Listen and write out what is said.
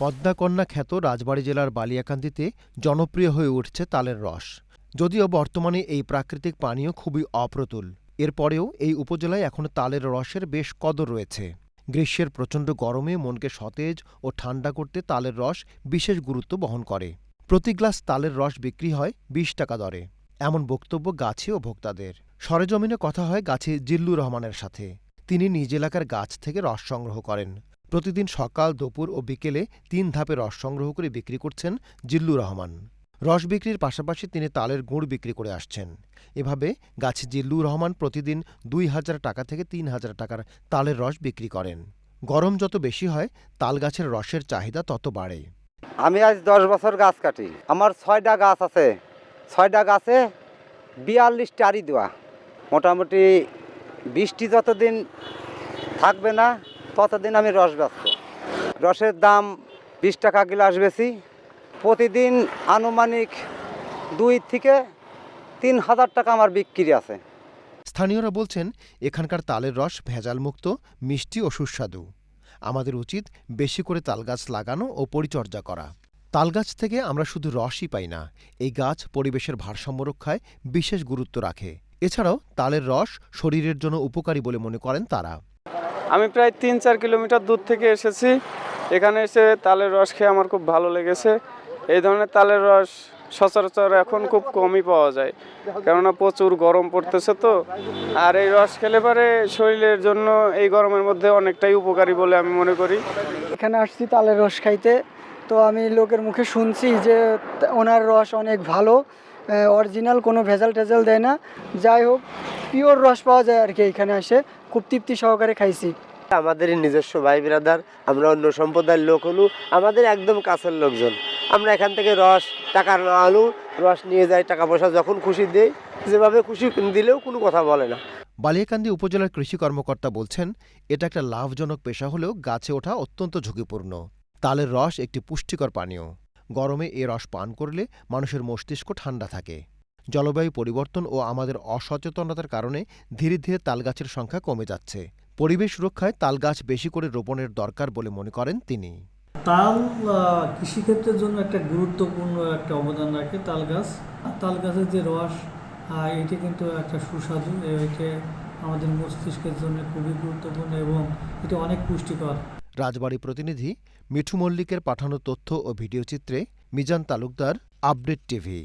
পদ্মাকন্যা খ্যাত রাজবাড়ী জেলার বালিয়াকান্দিতে জনপ্রিয় হয়ে উঠছে তালের রস। যদিও বর্তমানে এই প্রাকৃতিক পানীয় খুবই অপ্রতুল। এরপরেও এই উপজেলায় এখন তালের রসের বেশ কদর রয়েছে। গ্রীষ্মের প্রচণ্ড গরমে মনকে সতেজ ও ঠান্ডা করতে তালের রস বিশেষ গুরুত্ব বহন করে। প্রতি গ্লাস তালের রস বিক্রি হয় বিশ টাকা দরে। এমন বক্তব্য গাছে ও ভোক্তাদের। সরেজমিনে কথা হয় গাছে জিল্লুর রহমানের সাথে। তিনি নিজ এলাকার গাছ থেকে রস সংগ্রহ করেন। প্রতিদিন সকাল, দুপুর ও বিকেলে তিন ধাপে রস সংগ্রহ করে বিক্রি করছেন জিল্লু রহমান। রস বিক্রির পাশাপাশি তিনি তালের গুড় বিক্রি করে আসছেন। এভাবে গাছে জিল্লু রহমান প্রতিদিন দুই হাজার টাকা থেকে তিন হাজার টাকার তালের রস বিক্রি করেন। গরম যত বেশি হয়, তাল গাছের রসের চাহিদা তত বাড়ে। আমি আজ দশ বছর গাছ কাটি। আমার ছয়টা গাছ আছে। ছয়টা গাছে বিয়াল্লিশ টারি দেওয়া। মোটামুটি বৃষ্টি যতদিন থাকবে না ততদিন আমি রস বেচব। রসের দাম বিশ টাকা গ্লাস বেশি। প্রতিদিন আনুমানিক দুই থেকে তিন হাজার টাকা আমার বিক্রি আছে। স্থানীয়রা বলছেন, এখানকার তালের রস ভেজালমুক্ত, মিষ্টি ও সুস্বাদু। আমাদের উচিত বেশি করে তালগাছ লাগানো ও পরিচর্যা করা। তালগাছ থেকে আমরা শুধু রসই পাই না, এই গাছ পরিবেশের ভারসাম্য রক্ষায় বিশেষ গুরুত্ব রাখে। এছাড়াও তালের রস শরীরের জন্য উপকারী বলে মনে করেন তারা। আমি প্রায় তিন চার কিলোমিটার দূর থেকে এসেছি। এখানে এসে তালের রস খেয়ে আমার খুব ভালো লেগেছে। এই ধরনের তালের রস সচরাচর এখন খুব কমই পাওয়া যায়। কেননা প্রচুর গরম পড়তেছে তো। আর এই রস খেলে পরে শরীরের জন্য এই গরমের মধ্যে অনেকটাই উপকারী বলে আমি মনে করি। এখানে আসছি তালের রস খাইতে। তো আমি লোকের মুখে শুনছি যে ওনার রস অনেক ভালো। অরিজিনাল কোনো ভেজাল টেজাল দেয় না। যাই হোক পিওর রস পাওয়া যায় আর কি এখানে এসে। খুব তৃপ্তি সহকারে খাইছি। আমাদেরই নিজস্ব ভাই ব্রাদার আমরা অন্য সম্প্রদায়ের লোক হলু আমাদের একদম কাছের লোকজন। আমরা এখান থেকে রস টাকা না আলু রস নিয়ে যাই টাকা পয়সা যখন খুশি দেই যেভাবে খুশি দিলেও কোনো কথা বলে না। বালিয়াকান্দি উপজেলার কৃষি কর্মকর্তা বলছেন এটা একটা লাভজনক পেশা হলেও গাছে ওঠা অত্যন্ত ঝুঁকিপূর্ণ। তালের রস একটি পুষ্টিকর পানীয়। গরমে এ রস পান করলে মানুষের মস্তিষ্ক ঠান্ডা থাকে। জলবায়ু পরিবর্তন ও আমাদের অসচেতনতার কারণে ধীরে ধীরে তালগাছের সংখ্যা কমে যাচ্ছে। পরিবেশ রক্ষায় তালগাছ বেশি করে রোপণের দরকার বলে মনে করেন তিনি। তাল কৃষিক্ষেত্রের জন্য একটা গুরুত্বপূর্ণ একটা অবদান রাখে তাল গাছ তাল গাছের যে রস এটি কিন্তু একটা সুস্বাদু এটি আমাদের মস্তিষ্কের জন্য খুবই গুরুত্বপূর্ণ এবং এটি অনেক পুষ্টিকর। রাজবাড়ী প্রতিনিধি মিঠু মল্লিকের পাঠানো তথ্য ও ভিডিওচিত্রে মিজান তালুকদার আপডেট টিভি।